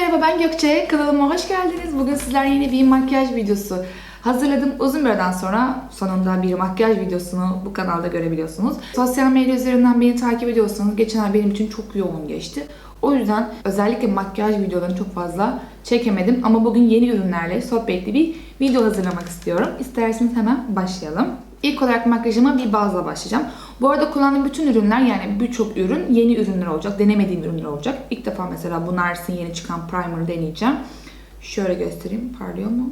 merhaba ben Gökçe. Kanalıma hoş geldiniz. Bugün sizler yeni bir makyaj videosu hazırladım. Uzun bir aradan sonra sonunda bir makyaj videosunu bu kanalda görebiliyorsunuz. Sosyal medya üzerinden beni takip ediyorsanız geçen ay benim için çok yoğun geçti. O yüzden özellikle makyaj videolarını çok fazla çekemedim. Ama bugün yeni ürünlerle sohbetli bir video hazırlamak istiyorum. İsterseniz hemen başlayalım. İlk olarak makyajıma bir bazla başlayacağım. Bu arada kullandığım bütün ürünler yani birçok ürün yeni ürünler olacak. Denemediğim ürünler olacak. İlk defa mesela bu Nars'ın yeni çıkan primer'ı deneyeceğim. Şöyle göstereyim. Parlıyor mu?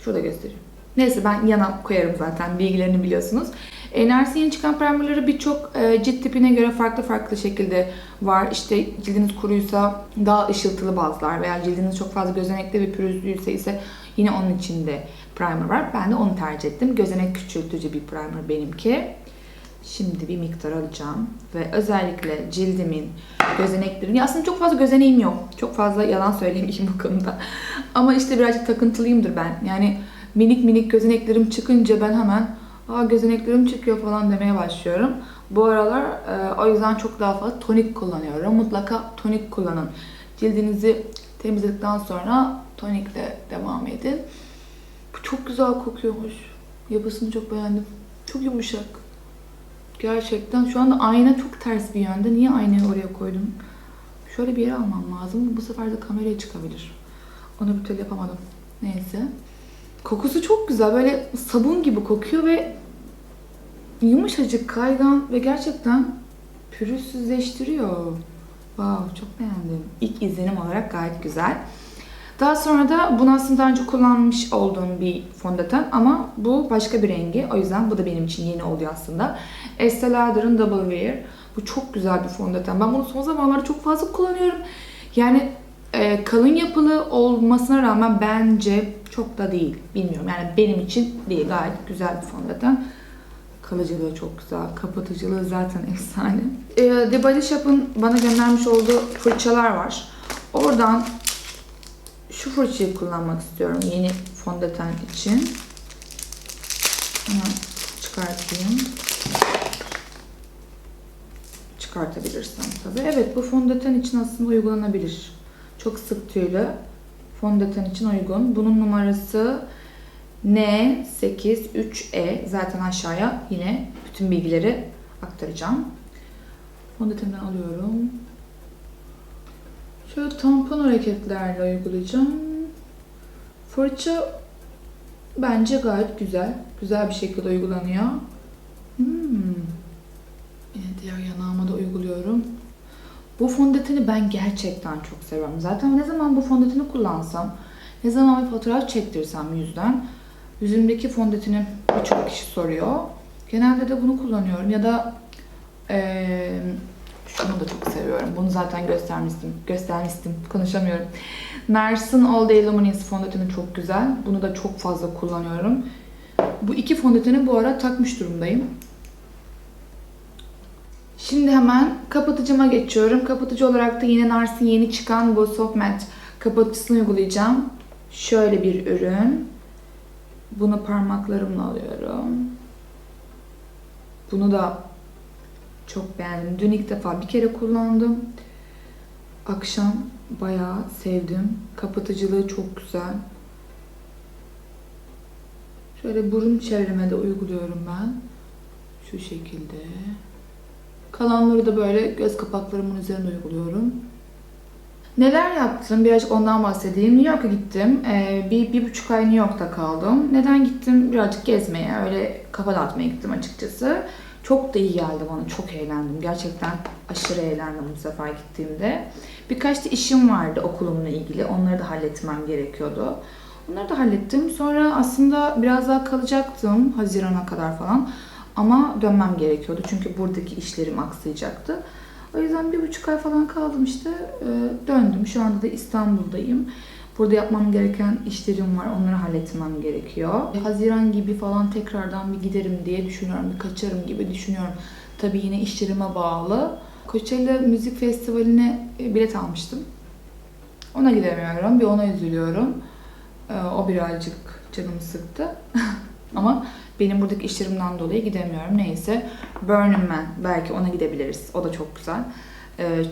Şurada göstereyim. Neyse ben yana koyarım zaten. Bilgilerini biliyorsunuz. E, Nars'ın yeni çıkan primerları birçok e, cilt tipine göre farklı farklı şekilde var. İşte cildiniz kuruysa daha ışıltılı bazlar veya cildiniz çok fazla gözenekli ve pürüzlüyse ise yine onun içinde primer var. Ben de onu tercih ettim. Gözenek küçültücü bir primer benimki. Şimdi bir miktar alacağım ve özellikle cildimin gözeneklerini ya aslında çok fazla gözeneğim yok. Çok fazla yalan söyleyeyim bu konuda. Ama işte birazcık takıntılıyımdır ben. Yani minik minik gözeneklerim çıkınca ben hemen aa gözeneklerim çıkıyor falan demeye başlıyorum. Bu aralar e, o yüzden çok daha fazla tonik kullanıyorum. Mutlaka tonik kullanın. Cildinizi temizledikten sonra tonikle devam edin. Bu çok güzel kokuyormuş. Yapısını çok beğendim. Çok yumuşak. Gerçekten şu anda ayna çok ters bir yönde. Niye aynayı oraya koydum? Şöyle bir yere almam lazım. Bu sefer de kameraya çıkabilir. Onu bir türlü yapamadım. Neyse. Kokusu çok güzel. Böyle sabun gibi kokuyor ve yumuşacık, kaygan ve gerçekten pürüzsüzleştiriyor. Wow, çok beğendim. İlk izlenim olarak gayet güzel. Daha sonra da bunu aslında önce kullanmış olduğum bir fondöten ama bu başka bir rengi. O yüzden bu da benim için yeni oluyor aslında. Estee Lauder'ın Double Wear. Bu çok güzel bir fondöten. Ben bunu son zamanlarda çok fazla kullanıyorum. Yani e, kalın yapılı olmasına rağmen bence çok da değil. Bilmiyorum yani benim için değil. Gayet güzel bir fondöten. Kalıcılığı çok güzel. Kapatıcılığı zaten efsane. E, The Body Shop'ın bana göndermiş olduğu fırçalar var. Oradan şu fırçayı kullanmak istiyorum yeni fondöten için. Hemen çıkartayım. Çıkartabilirsem tabii. Evet bu fondöten için aslında uygulanabilir. Çok sık tüylü. Fondöten için uygun. Bunun numarası N83E. Zaten aşağıya yine bütün bilgileri aktaracağım. Fondötenden alıyorum. Şöyle tampon hareketlerle uygulayacağım. Fırça bence gayet güzel. Güzel bir şekilde uygulanıyor. Hmm. Yine diğer yanağıma da uyguluyorum. Bu fondöteni ben gerçekten çok seviyorum. Zaten ne zaman bu fondöteni kullansam, ne zaman bir fotoğraf çektirsem yüzden, yüzümdeki fondöteni birçok kişi soruyor. Genelde de bunu kullanıyorum. Ya da eee şunu da çok seviyorum. Bunu zaten göstermiştim. Göstermiştim. Konuşamıyorum. Nars'ın All Day Luminous fondöteni çok güzel. Bunu da çok fazla kullanıyorum. Bu iki fondöteni bu ara takmış durumdayım. Şimdi hemen kapatıcıma geçiyorum. Kapatıcı olarak da yine Nars'ın yeni çıkan bu Soft Matte kapatıcısını uygulayacağım. Şöyle bir ürün. Bunu parmaklarımla alıyorum. Bunu da çok beğendim. Dün ilk defa bir kere kullandım. Akşam bayağı sevdim. Kapatıcılığı çok güzel. Şöyle burun çevreme de uyguluyorum ben. Şu şekilde. Kalanları da böyle göz kapaklarımın üzerine uyguluyorum. Neler yaptım? Birazcık ondan bahsedeyim. New York'a gittim. Ee, bir, bir buçuk ay New York'ta kaldım. Neden gittim? Birazcık gezmeye, öyle kafa dağıtmaya gittim açıkçası. Çok da iyi geldi bana. Çok eğlendim. Gerçekten aşırı eğlendim bu sefer gittiğimde. Birkaç da işim vardı okulumla ilgili. Onları da halletmem gerekiyordu. Onları da hallettim. Sonra aslında biraz daha kalacaktım. Hazirana kadar falan. Ama dönmem gerekiyordu. Çünkü buradaki işlerim aksayacaktı. O yüzden bir buçuk ay falan kaldım işte. Döndüm. Şu anda da İstanbul'dayım. Burada yapmam gereken işlerim var. Onları halletmem gerekiyor. Haziran gibi falan tekrardan bir giderim diye düşünüyorum. Bir kaçarım gibi düşünüyorum. Tabii yine işlerime bağlı. Coachella Müzik Festivali'ne e, bilet almıştım. Ona gidemiyorum. Bir ona üzülüyorum. Ee, o birazcık canımı sıktı. Ama benim buradaki işlerimden dolayı gidemiyorum. Neyse. Burning Man. Belki ona gidebiliriz. O da çok güzel.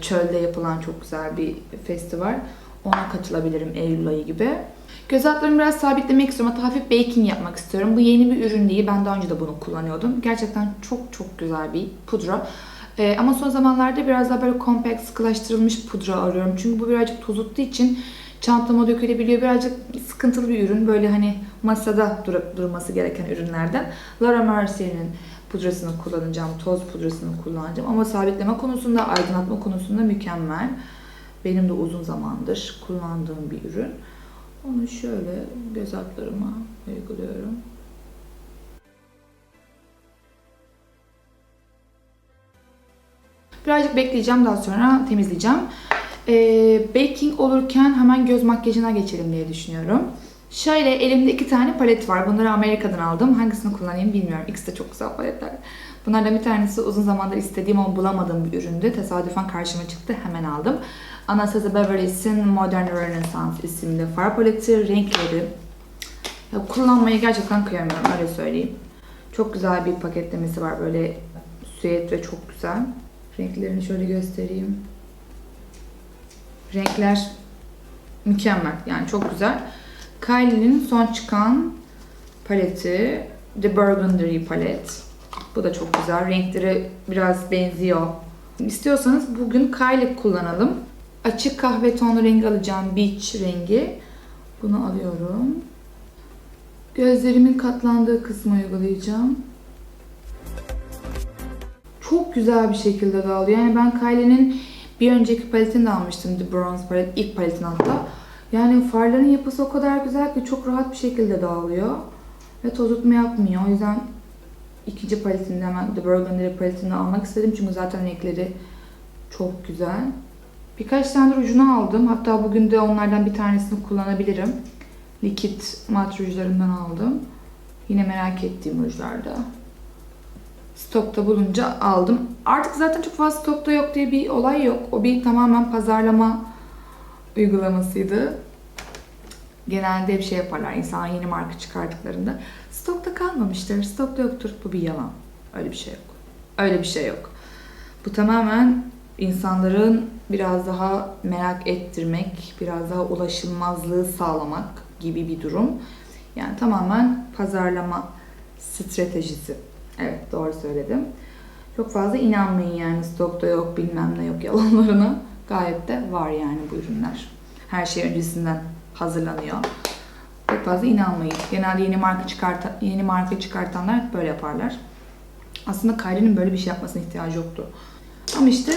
Çölde yapılan çok güzel bir festival. Ona katılabilirim Eylül ayı gibi. Göz altlarımı biraz sabitlemek istiyorum. Hatta hafif baking yapmak istiyorum. Bu yeni bir ürün değil. Ben daha önce de bunu kullanıyordum. Gerçekten çok çok güzel bir pudra. Ee, ama son zamanlarda biraz daha böyle kompakt, sıkılaştırılmış pudra arıyorum. Çünkü bu birazcık tozuttuğu için çantama dökülebiliyor. Birazcık sıkıntılı bir ürün. Böyle hani masada durup durması gereken ürünlerden. Laura Mercier'in pudrasını kullanacağım. Toz pudrasını kullanacağım. Ama sabitleme konusunda, aydınlatma konusunda mükemmel. Benim de uzun zamandır kullandığım bir ürün. Onu şöyle göz altlarıma uyguluyorum. Birazcık bekleyeceğim daha sonra temizleyeceğim. Ee, baking olurken hemen göz makyajına geçelim diye düşünüyorum. Şöyle elimde iki tane palet var. Bunları Amerika'dan aldım. Hangisini kullanayım bilmiyorum. İkisi de çok güzel paletler. Bunlardan bir tanesi uzun zamandır istediğim ama bulamadığım bir üründü. Tesadüfen karşıma çıktı. Hemen aldım. Anastasia Beverly Hills'in Modern Renaissance isimli far paleti. Renkleri. Kullanmayı gerçekten kıyamıyorum öyle söyleyeyim. Çok güzel bir paketlemesi var böyle süet ve çok güzel. Renklerini şöyle göstereyim. Renkler mükemmel. Yani çok güzel. Kylie'nin son çıkan paleti. The Burgundy palet. Bu da çok güzel. Renkleri biraz benziyor. İstiyorsanız bugün Kylie kullanalım. Açık kahve tonlu rengi alacağım. Beach rengi. Bunu alıyorum. Gözlerimin katlandığı kısmı uygulayacağım. Çok güzel bir şekilde dağılıyor. Yani ben Kylie'nin bir önceki paletini de almıştım. The Bronze palet. ilk paletini hatta. Yani farların yapısı o kadar güzel ki çok rahat bir şekilde dağılıyor. Ve tozutma yapmıyor. O yüzden ikinci paletini hemen The Burgundy paletini almak istedim. Çünkü zaten renkleri çok güzel. Birkaç tane rujunu aldım. Hatta bugün de onlardan bir tanesini kullanabilirim. Likit mat rujlarından aldım. Yine merak ettiğim rujlarda. Stokta bulunca aldım. Artık zaten çok fazla stokta yok diye bir olay yok. O bir tamamen pazarlama uygulamasıydı. Genelde bir şey yaparlar insan yeni marka çıkardıklarında. Stokta kalmamıştır, stokta yoktur. Bu bir yalan. Öyle bir şey yok. Öyle bir şey yok. Bu tamamen insanların biraz daha merak ettirmek, biraz daha ulaşılmazlığı sağlamak gibi bir durum. Yani tamamen pazarlama stratejisi. Evet doğru söyledim. Çok fazla inanmayın yani stokta yok bilmem ne yok yalanlarına. Gayet de var yani bu ürünler. Her şey öncesinden hazırlanıyor. Çok fazla inanmayın. Genelde yeni marka çıkartan yeni marka çıkartanlar böyle yaparlar. Aslında Kylie'nin böyle bir şey yapmasına ihtiyacı yoktu. Ama işte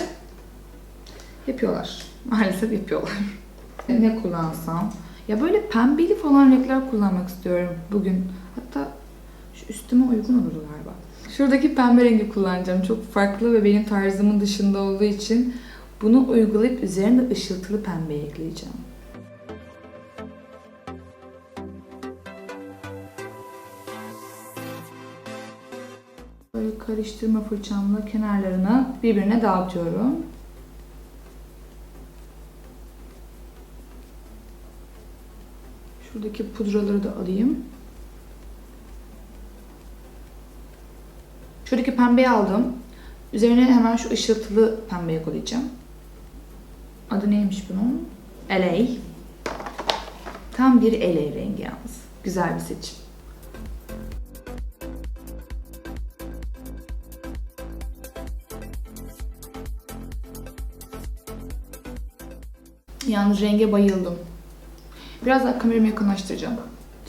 yapıyorlar. Maalesef yapıyorlar. ne kullansam? Ya böyle pembeli falan renkler kullanmak istiyorum bugün. Hatta şu üstüme uygun olur galiba. Şuradaki pembe rengi kullanacağım. Çok farklı ve benim tarzımın dışında olduğu için bunu uygulayıp üzerine ışıltılı pembe ekleyeceğim. Böyle karıştırma fırçamla kenarlarını birbirine dağıtıyorum. Şuradaki pudraları da alayım. Şuradaki pembeyi aldım. Üzerine hemen şu ışıltılı pembeyi koyacağım. Adı neymiş bunun? LA. Tam bir LA rengi yalnız. Güzel bir seçim. Yalnız renge bayıldım. Biraz daha kameramı yakınlaştıracağım.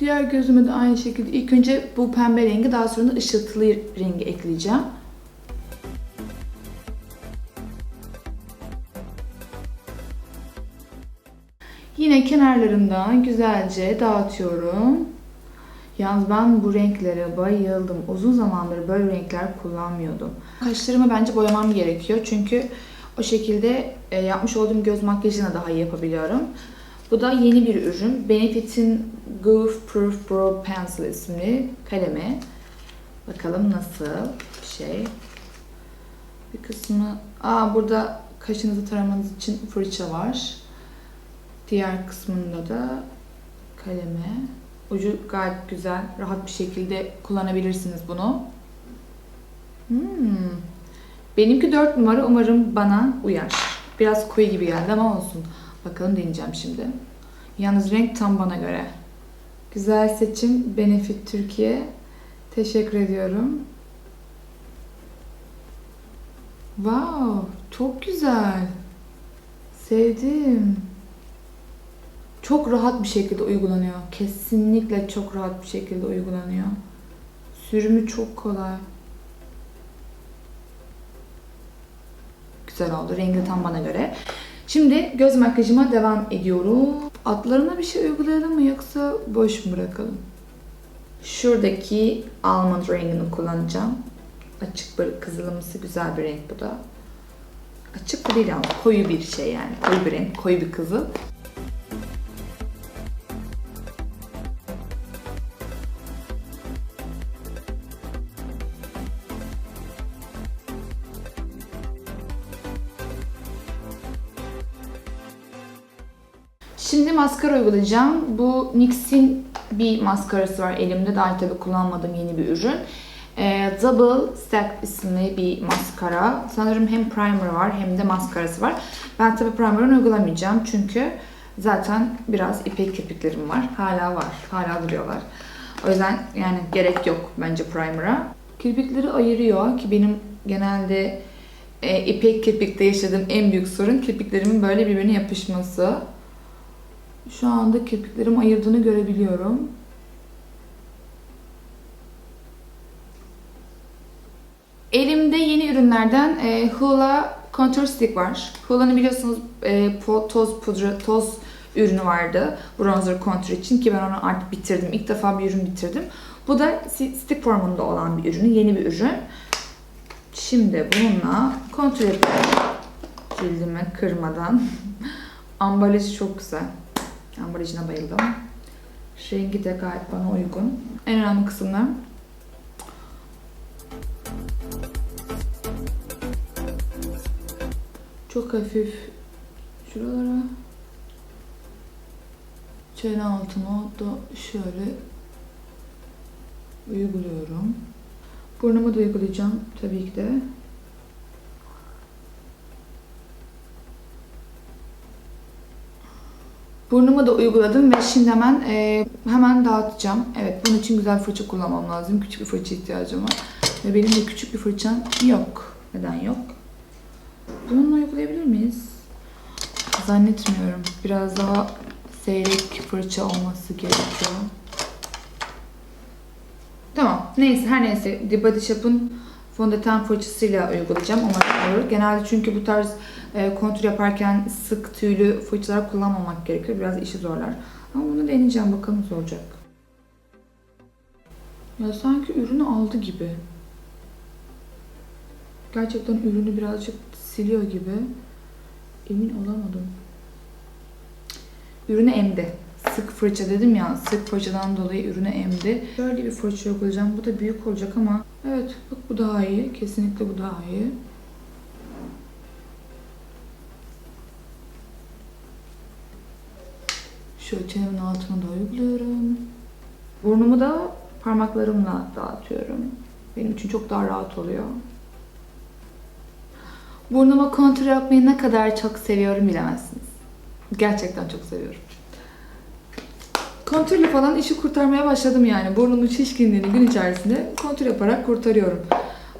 Diğer gözüme de aynı şekilde ilk önce bu pembe rengi daha sonra da ışıltılı rengi ekleyeceğim. Yine kenarlarından güzelce dağıtıyorum. Yalnız ben bu renklere bayıldım. Uzun zamandır böyle renkler kullanmıyordum. Kaşlarımı bence boyamam gerekiyor. Çünkü o şekilde e, yapmış olduğum göz makyajını daha iyi yapabiliyorum. Bu da yeni bir ürün. Benefit'in Goof Proof Brow Pencil isimli kalemi. Bakalım nasıl bir şey. Bir kısmı... Aa burada kaşınızı taramanız için fırça var. Diğer kısmında da kaleme. Ucu gayet güzel. Rahat bir şekilde kullanabilirsiniz bunu. Hmm. Benimki 4 numara. Umarım bana uyar. Biraz koyu gibi geldi ama olsun. Bakalım deneyeceğim şimdi. Yalnız renk tam bana göre. Güzel seçim Benefit Türkiye. Teşekkür ediyorum. Wow, çok güzel. Sevdim. Çok rahat bir şekilde uygulanıyor. Kesinlikle çok rahat bir şekilde uygulanıyor. Sürümü çok kolay. Güzel oldu. Rengi tam bana göre. Şimdi göz makyajıma devam ediyorum. Altlarına bir şey uygulayalım mı yoksa boş mu bırakalım? Şuradaki almond rengini kullanacağım. Açık böyle kızılımsı güzel bir renk bu da. Açık da değil ama koyu bir şey yani. Koyu bir renk, koyu bir kızıl. Şimdi maskara uygulayacağım. Bu NYX'in bir maskarası var elimde. Daha tabii kullanmadığım yeni bir ürün. Ee, Double Stack isimli bir maskara. Sanırım hem primer var hem de maskarası var. Ben tabii primer'ını uygulamayacağım çünkü zaten biraz ipek kirpiklerim var. Hala var. Hala duruyorlar. O yüzden yani gerek yok bence primer'a. Kirpikleri ayırıyor ki benim genelde e, ipek kirpikte yaşadığım en büyük sorun kirpiklerimin böyle birbirine yapışması. Şu anda kirpiklerim ayırdığını görebiliyorum. Elimde yeni ürünlerden e, Hoola Contour Stick var. Hoola'nın biliyorsunuz e, toz pudra, toz ürünü vardı. Bronzer contour için ki ben onu artık bitirdim. İlk defa bir ürün bitirdim. Bu da stick formunda olan bir ürün. Yeni bir ürün. Şimdi bununla kontrol yapıyorum. Cildimi kırmadan. Ambalajı çok güzel. Ambalajına bayıldım. Rengi de gayet bana uygun. En önemli kısımlar çok hafif şuralara çene altıma da şöyle uyguluyorum. Burnumu da uygulayacağım tabii ki de. Burnumu da uyguladım ve şimdi hemen e, hemen dağıtacağım. Evet bunun için güzel fırça kullanmam lazım. Küçük bir fırça ihtiyacım var. Ve benim de küçük bir fırçam yok. Neden yok? Bununla uygulayabilir miyiz? Zannetmiyorum. Biraz daha seyrek fırça olması gerekiyor. Tamam. Neyse her neyse. The Body Shop'un fondöten fırçasıyla uygulayacağım. Umarım olur. Genelde çünkü bu tarz e, kontür yaparken sık tüylü fırçalar kullanmamak gerekiyor. Biraz işi zorlar. Ama bunu deneyeceğim. Bakalım nasıl olacak. Ya sanki ürünü aldı gibi. Gerçekten ürünü birazcık siliyor gibi. Emin olamadım. Ürünü emdi. Sık fırça dedim ya, sık fırçadan dolayı ürünü emdi. Şöyle bir fırça uygulayacağım. Bu da büyük olacak ama evet bak bu daha iyi. Kesinlikle bu daha iyi. Şöyle çenemin altına da uyguluyorum. Burnumu da parmaklarımla dağıtıyorum. Benim için çok daha rahat oluyor. Burnuma kontür yapmayı ne kadar çok seviyorum bilemezsiniz. Gerçekten çok seviyorum. Kontürle falan işi kurtarmaya başladım yani. Burnumun şişkinliğini gün içerisinde kontür yaparak kurtarıyorum.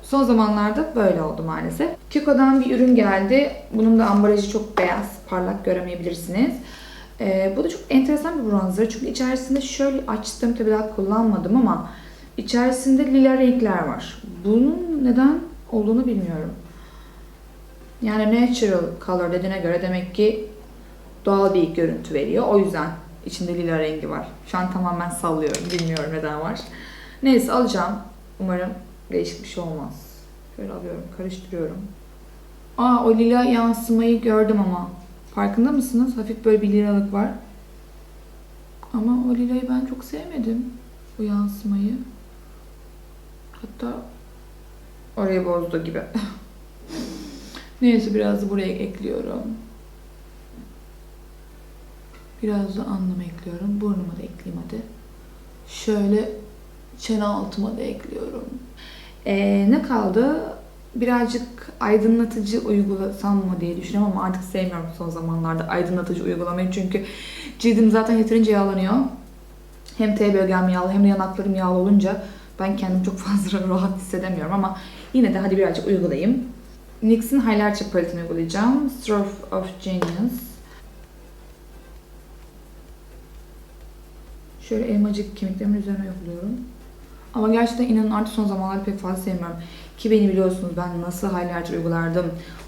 Son zamanlarda böyle oldu maalesef. Kiko'dan bir ürün geldi. Bunun da ambalajı çok beyaz, parlak göremeyebilirsiniz. Ee, bu da çok enteresan bir bronzer. Çünkü içerisinde şöyle açtım tabii daha kullanmadım ama içerisinde lila renkler var. Bunun neden olduğunu bilmiyorum. Yani natural color dediğine göre demek ki doğal bir görüntü veriyor. O yüzden içinde lila rengi var. Şu an tamamen sallıyorum. Bilmiyorum neden var. Neyse alacağım. Umarım değişik bir şey olmaz. Şöyle alıyorum, karıştırıyorum. Aa o lila yansımayı gördüm ama. Farkında mısınız? Hafif böyle bir lilalık var. Ama o lilayı ben çok sevmedim. O yansımayı. Hatta orayı bozdu gibi. Neyse biraz da buraya ekliyorum. Biraz da alnıma ekliyorum. Burnuma da ekleyeyim hadi. Şöyle çene altıma da ekliyorum. Ee, ne kaldı? Birazcık aydınlatıcı uygulasam mı diye düşünüyorum ama artık sevmiyorum son zamanlarda aydınlatıcı uygulamayı çünkü cildim zaten yeterince yağlanıyor. Hem T bölgem yağlı hem de yanaklarım yağlı olunca ben kendimi çok fazla rahat hissedemiyorum ama yine de hadi birazcık uygulayayım. NYX'in Highlighter paletini uygulayacağım. Stroke of Genius. Şöyle elmacık kemiklerimin üzerine yapıyorum. Ama gerçekten inanın artık son zamanlarda pek fazla sevmiyorum. Ki beni biliyorsunuz ben nasıl highlighter uygulardım.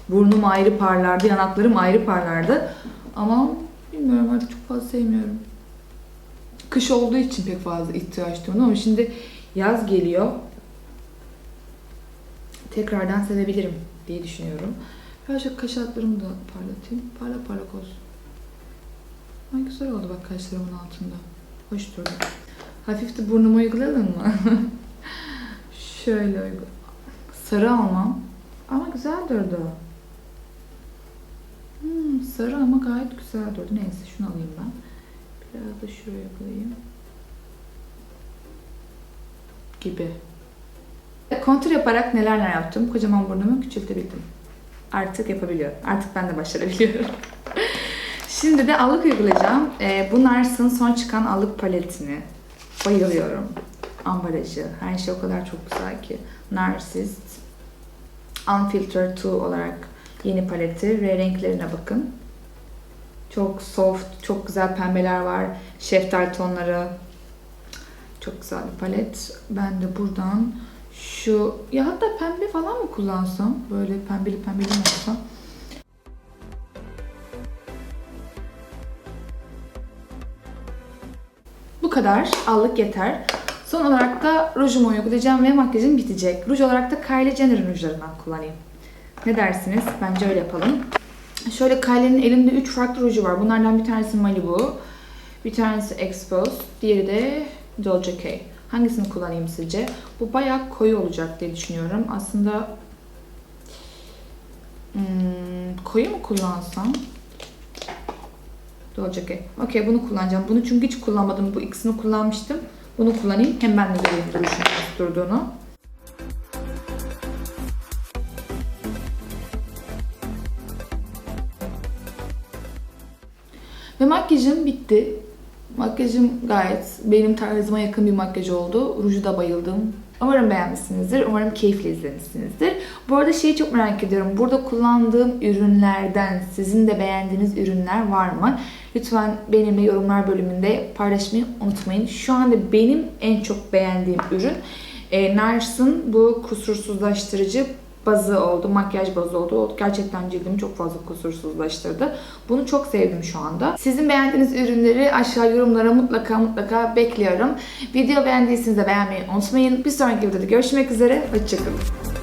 Burnum ayrı parlardı, yanaklarım ayrı parlardı. Ama bilmiyorum artık çok fazla sevmiyorum. Kış olduğu için pek fazla ihtiyaç duymadım ama şimdi yaz geliyor. Tekrardan sevebilirim diye düşünüyorum. Birazcık kaş altlarımı da parlatayım. Parlak parlak olsun. Ay güzel oldu bak kaşlarımın altında. Hoş durdu. Hafif de burnumu uygulayalım mı? Şöyle uygula. Sarı almam. Ama güzel durdu. Hmm, sarı ama gayet güzel durdu. Neyse şunu alayım ben. Biraz da şuraya koyayım. Gibi. Kontür yaparak neler neler yaptım. Kocaman burnumu küçültebildim. Artık yapabiliyorum. Artık ben de başarabiliyorum. Şimdi de allık uygulayacağım. Ee, bu Nars'ın son çıkan allık paletini. Bayılıyorum. Ambalajı. Her şey o kadar çok güzel ki. Narsist. Unfiltered 2 olarak yeni paleti ve renklerine bakın. Çok soft, çok güzel pembeler var. Şeftali tonları. Çok güzel bir palet. Ben de buradan şu ya hatta pembe falan mı kullansam? Böyle pembeli pembeli mi olsam? Bu kadar. Allık yeter. Son olarak da rujumu uygulayacağım ve makyajım bitecek. Ruj olarak da Kylie Jenner'ın rujlarından kullanayım. Ne dersiniz? Bence öyle yapalım. Şöyle Kylie'nin elimde 3 farklı ruju var. Bunlardan bir tanesi Malibu, bir tanesi Expose, diğeri de Dolce K. Hangisini kullanayım sizce? Bu bayağı koyu olacak diye düşünüyorum. Aslında hmm, koyu mu kullansam? Dolce K. Okey bunu kullanacağım. Bunu çünkü hiç kullanmadım. Bu ikisini kullanmıştım. Bunu kullanayım. Hem ben de göreyim duruşun durduğunu. Ve makyajım bitti. Makyajım gayet benim tarzıma yakın bir makyaj oldu. Ruju da bayıldım. Umarım beğenmişsinizdir. Umarım keyifli izlemişsinizdir. Bu arada şeyi çok merak ediyorum. Burada kullandığım ürünlerden sizin de beğendiğiniz ürünler var mı? Lütfen benimle yorumlar bölümünde paylaşmayı unutmayın. Şu anda benim en çok beğendiğim ürün e, Nars'ın bu kusursuzlaştırıcı bazı oldu, makyaj bazı oldu. O gerçekten cildimi çok fazla kusursuzlaştırdı. Bunu çok sevdim şu anda. Sizin beğendiğiniz ürünleri aşağı yorumlara mutlaka mutlaka bekliyorum. Video beğendiyseniz de beğenmeyi unutmayın. Bir sonraki videoda görüşmek üzere. Hoşçakalın.